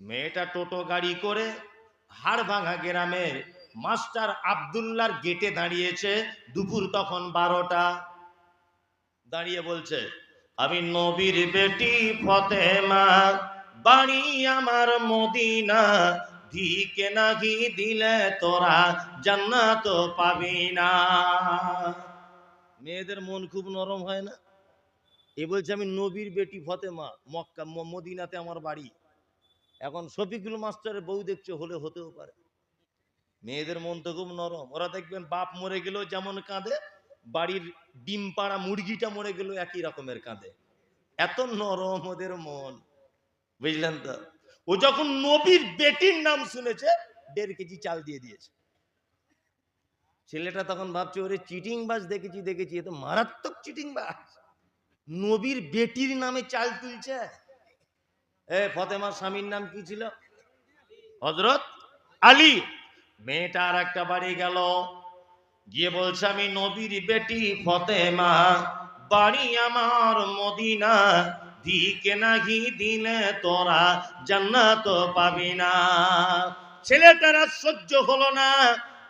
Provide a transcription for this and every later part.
মেয়েটা টোটো গাড়ি করে হাড় ভাঙা গ্রামের মাস্টার আবদুল্লার গেটে দাঁড়িয়েছে। দুপুর তখন বারোটা। দাঁড়িয়ে বলছে, আমি নবীর বেটি ফতেমা, বাড়ি আমার মদিনা। ধিকে নাহি দিলে তোরা জান্নাত পাবি না। মেয়েদের মন খুব নরম হয় না। এ বলছে, আমি নবীর বেটি ফতেমা, মক্কা মদিনাতে আমার বাড়ি। এখন শফিকুল মাস্টারের বউ দেখছে, হলে হতেও পারে। মেয়েদের মন তো খুব নরম। ওরা দেখবেন বাপ মরে গেলেও যেমন কাঁদে, বাড়ির ডিম পাড়া মুরগিটা মরে গেলেও একই রকমের কাঁদে। এত নরম ওদের মন। বুঝলেন তো? ও যখন নবীর বেটির নাম শুনেছে, দেড় কেজি চাল দিয়ে দিয়েছে। ছেলেটা তখন ভাবছে, ওরে চিটিং বাজ দেখেছি দেখেছি, এ তো মারাত্মক চিটিং বাজ নবীর বেটির নামে চাল তুলছে? ফতেমার স্বামীর নাম কি ছিল? হজরত আলী। মেয়েটা আর একটা বাড়ি গেল। গিয়ে বলছে, আমি নবীর বেটি ফতেমা, বাড়ি আমার মদিনা। দিকে নাহি দিলে তোরা জান্নাত পাবি না। ছেলেটার সহ্য হলো না।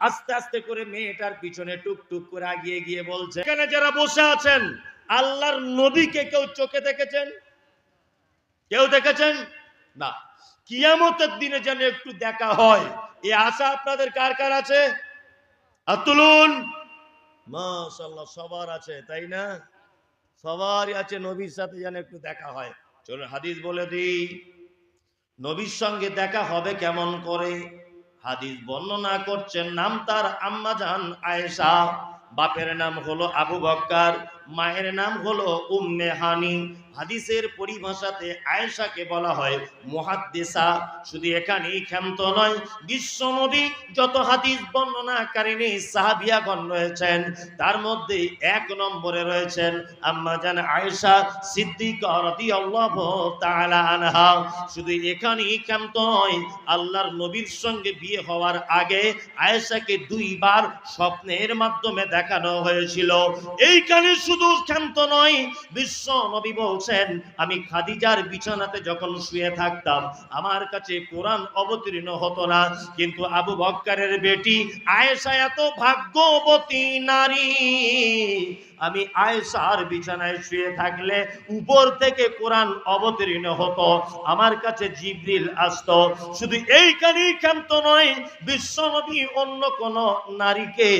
আস্তে আস্তে করে মেয়েটার পিছনে টুকটুক করে আগিয়ে গিয়ে বলছে, এখানে যারা বসে আছেন, আল্লাহর নবীকে কেউ চোখে দেখেছেন? কেউ দেখেছেন? না। কিয়ামতের দিনে যেন একটু দেখা হয়, এ আশা আপনাদের কার কার আছে? আর তুলুন। মাশাল্লাহ সবার আছে, তাই না? সবারই আছে, নবীর সাথে যেন একটু দেখা হয়। চলুন হাদিস বলে দিই। নবীর সঙ্গে দেখা হবে কেমন করে? হাদিস বর্ণনা করছেন, নাম তার আম্মা জান আয়েশা, বাপের নাম হলো আবু বক্কার। মায়ের নাম হলো উম্মে হানি হাদিসের পরিভাষাতে আয়েশাকে বলা হয় মুহাদ্দিসা। শুধু এখানেই ক্ষান্ত নয়, বিশ্ব নবী যত হাদিস বর্ণনাকারিণী সাহাবিয়াগণ রয়েছেন, তার মধ্যে এক নম্বরে রয়েছেন আম্মা জান আয়েশা সিদ্দিকা রাদিয়াল্লাহু তাআলা আনহা। শুধু এখানেই ক্ষান্ত নয়, আল্লাহর নবীর সঙ্গে বিয়ে হওয়ার আগে আয়েশাকে দুইবার স্বপ্নের মাধ্যমে দেখানো হয়েছিল। এইখানে শুধু ক্ষান্ত নয়, বিশ্ব নবী বলছেন, আমি খাদিজার বিছানাতে যখন শুয়ে থাকতাম, আমার কাছে কোরআন অবতীর্ণ হতো না। কিন্তু আবু বক্কারের বেটি আয়েশা এত ভাগ্যবতী নারী। আমি আয়েশার বিছানায় শুয়ে থাকলে উপর থেকে কোরআন অবতীর্ণ হতো, আমার কাছে জিবরিল আসতো। শুধু এইখানেই ক্ষান্ত নয়, বিশ্বনবী অন্য কোন নারীকে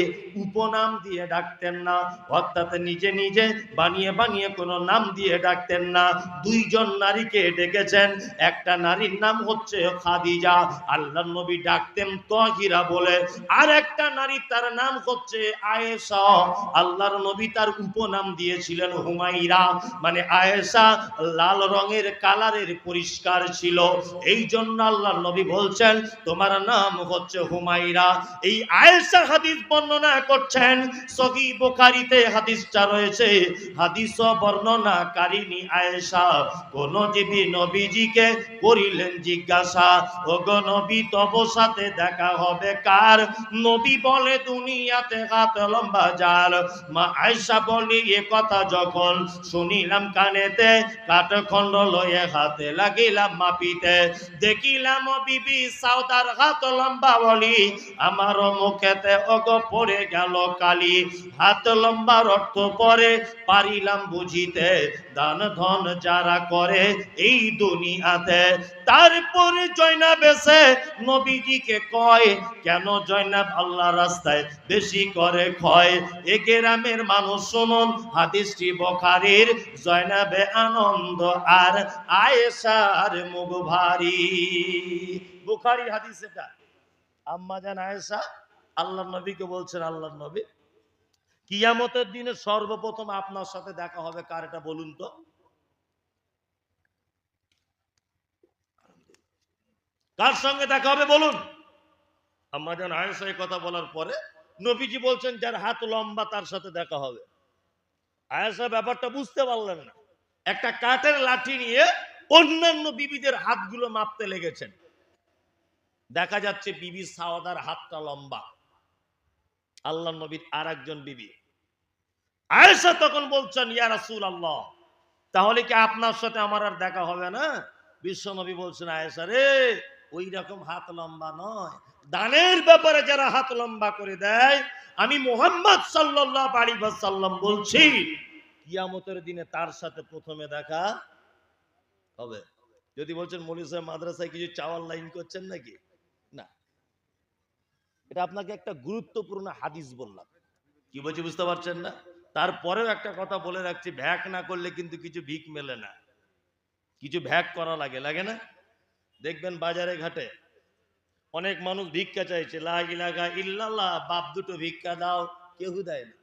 উপনাম দিয়ে ডাকতেন না, অর্থাৎ নিজে নিজে বানিয়ে বানিয়ে কোনো নাম দিয়ে ডাকতেন না। দুইজন নারীকে ডেকেছেন, একটা নারীর নাম হচ্ছে খাদিজা। আল্লাহ নবী ডাকতেন তহিরা বলে আর একটা নারী তার নাম হচ্ছে আয়েশা। আল্লাহর নবী তার উপনাম দিয়েছিলেন হুমাইরা মানে আয়েশা লাল রঙের কালারের পরিষ্কার ছিল। এই জন্য আল্লাহর নবী বলছেন, তোমার নাম হচ্ছে হুমাইরা এই আয়েশা হাদিস বর্ণনা করছেন সহি বোখারিতে হাদিসটা রয়েছে। হাদিস বর্ণনা কারিনী আয়েশা, কোন জীবী নবীজিকে করিলেন জিজ্ঞাসা ও গো নবী তব সাথে দেখা হবে কার? নবী বলে, দুনিয়াতে হাত লম্বা জাল। মা আয়েশা এ কথা যখন শুনিলাম কানেতে লয়ে হাতে লাগিলাম মাপিতে। দেখিলাম বিবি সাউদার হাত লম্বা বলি, আমার মুখেতে অগ পড়ে গেল কালি। হাত পরে পারিলাম বুঝিতে, দান ধন যারা করে এই দুনিয়াতে। তারপরে জয়নাব এসে নবীজিকে কয়, কেন জয়নাব আল্লাহ রাস্তায় বেশি করে ক্ষয়? এ গ্রামের মানুষ শুনুন, হাদিসটি বখারির জয়নাবে আনন্দ আর আয়েশার মুখ ভারী। বুখারি হাদিস এটা। আম্মা জান আয়েশা আল্লাহ নবীকে বলছেন আল্লাহ নবী, কিয়ামতের দিনে সর্বপ্রথম আপনার সাথে দেখা হবে, কার এটা বলুন তো? কার সঙ্গে দেখা হবে বলুন? আম্মা জান আয়েশা এই কথা বলার পরে নবীজি বলছেন, যার হাত লম্বা, তার সাথে দেখা হবে। আয়েশা ব্যাপারটা বুঝতে পারলেন না। একটা কাঠের লাঠি নিয়ে অন্যান্য বিবিদের হাতগুলো মাপতে লেগেছেন। দেখা যাচ্ছে বিবি সাওদার হাতটা লম্বা। আল্লাহ নবীর আর একজন বিবি। আয়েশা তখন বলছেন, ইয়া রাসূল আল্লাহ তাহলে কি আপনার সাথে আমার আর দেখা হবে না? বিশ্ব নবী বলছেন, আয়েশা রে ওই রকম হাত লম্বা নয়। দানের ব্যাপারে যারা হাত লম্বা করে দেয়, আমি মোহাম্মদ ওয়াসাল্লাম বলছি, কিয়ামতের দিনে তার সাথে প্রথমে দেখা হবে। যদি বলছেন মৌলী সাহেব মাদ্রাসায় কিছু চাওয়ার লাইন করছেন নাকি? না। এটা আপনাকে একটা গুরুত্বপূর্ণ হাদিস বললাম। কি বলছি বুঝতে পারছেন না? তারপরেও একটা কথা বলে রাখছি, ভ্যাক না করলে কিন্তু কিছু ভিক মেলে না। কিছু ভ্যাক করা লাগে লাগে না? দেখবেন বাজারে ঘাটে অনেক মানুষ ভিক্ষা চাইছে বাপ দুটো ভিক্ষা দাও কেউ দেয় না।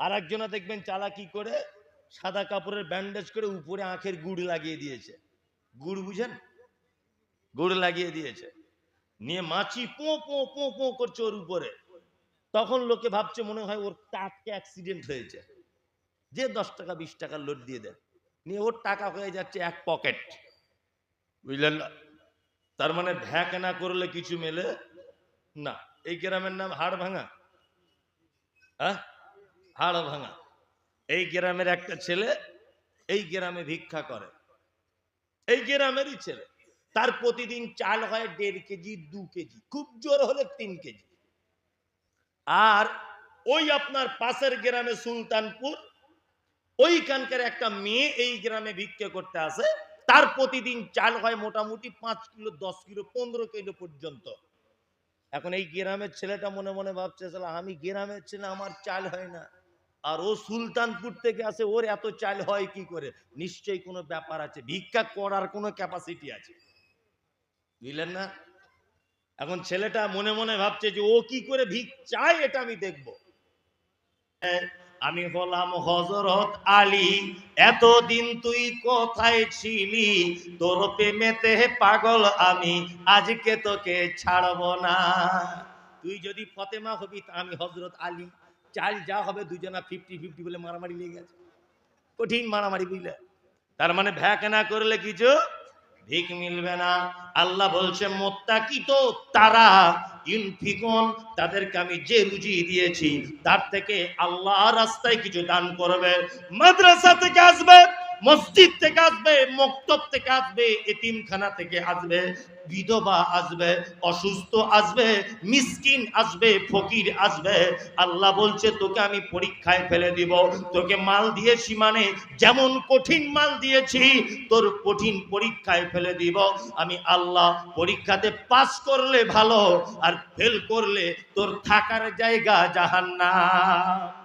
আর একজনা দেখবেন চালাকি করে সাদা কাপড়ের ব্যান্ডেজ করে উপরে আখের গুড় লাগিয়ে দিয়েছে। গুড় বুঝেন? গুড় লাগিয়ে দিয়েছে। নিয়ে মাছি পো পো পো পো করছে ওর উপরে। তখন লোকে ভাবছে মনে হয় ওর টাটকে অ্যাক্সিডেন্ট হয়েছে। যে দশ টাকা, বিশ টাকা লোড দিয়ে দেয়। নিয়ে ওর টাকা হয়ে যাচ্ছে এক পকেট বুঝলেন? তার মানে ভ্যাক না করলে কিছু মেলে? না। এই গ্রামের নাম হাড় ভাঙা। হ্যাঁ হাড় ভাঙা। এই গ্রামের একটা ছেলে এই গ্রামে ভিক্ষা করে। এই গ্রামেরই ছেলে। তার প্রতিদিন চাল হয় দেড় কেজি, দু কেজি, খুব জোর হলে তিন কেজি। আর ওই আপনার পাশের গ্রামে সুলতানপুর, ওইখানকার একটা মেয়ে এই গ্রামে ভিক্ষা করতে আসে। তার প্রতিদিন চাল হয় মোটামুটি পাঁচ কিলো দশ কিলো পনেরো কিলো পর্যন্ত। এখন এই গ্রামের ছেলেটা মনে মনে ভাবছে "শালা, আমি গ্রামের ছেলে আমার চাল হয় না। আর ও সুলতানপুর থেকে আসে ওর এত চাল হয় কি করে? নিশ্চয়ই কোনো ব্যাপার আছে ভিক্ষা করার কোনো ক্যাপাসিটি আছে। বুঝলেন না? এখন ছেলেটা মনে মনে ভাবছে যে ও কি করে ভিক চায় এটা আমি দেখব। আমি হলাম হজরত আলী, এতদিন তুই কোথায় ছিলি? তোর প্রেমেতে পাগল আমি, আজকে তোকে ছাড়ব না। তুই যদি ফতেমা হবি আমি হজরত আলী। চাল যা হবে, দুজনা ফিফটি ফিফটি বলে মারামারি লেগে গেছে। কঠিন মারামারি বুঝলে? তার মানে ভ্যাক না করলে কিছু ভিক মিলবে না। আল্লাহ বলছে মোত্তাকিত তারা, ইনফিকন, তাদেরকে আমি যে রুজি দিয়েছি, তার থেকে আল্লাহ রাস্তায় কিছু দান করবে। মাদ্রাসা থেকে আসবে মসজিদ থেকে আসবে, মক্তব থেকে আসবে, এতিমখানা থেকে আসবে, বিধবা আসবে, অসুস্থ আসবে, মিসকিন আসবে, ফকির আসবে। আল্লাহ বলছে, তোকে আমি পরীক্ষায় ফেলে দিব। তোকে মাল দিয়েছি মানে যেমন কঠিন মাল দিয়েছি, তোর কঠিন পরীক্ষায় ফেলে দিব। আমি আল্লাহ পরীক্ষাতে পাস করলে ভালো, আর ফেল করলে তোর থাকার জায়গা জাহান্নাম।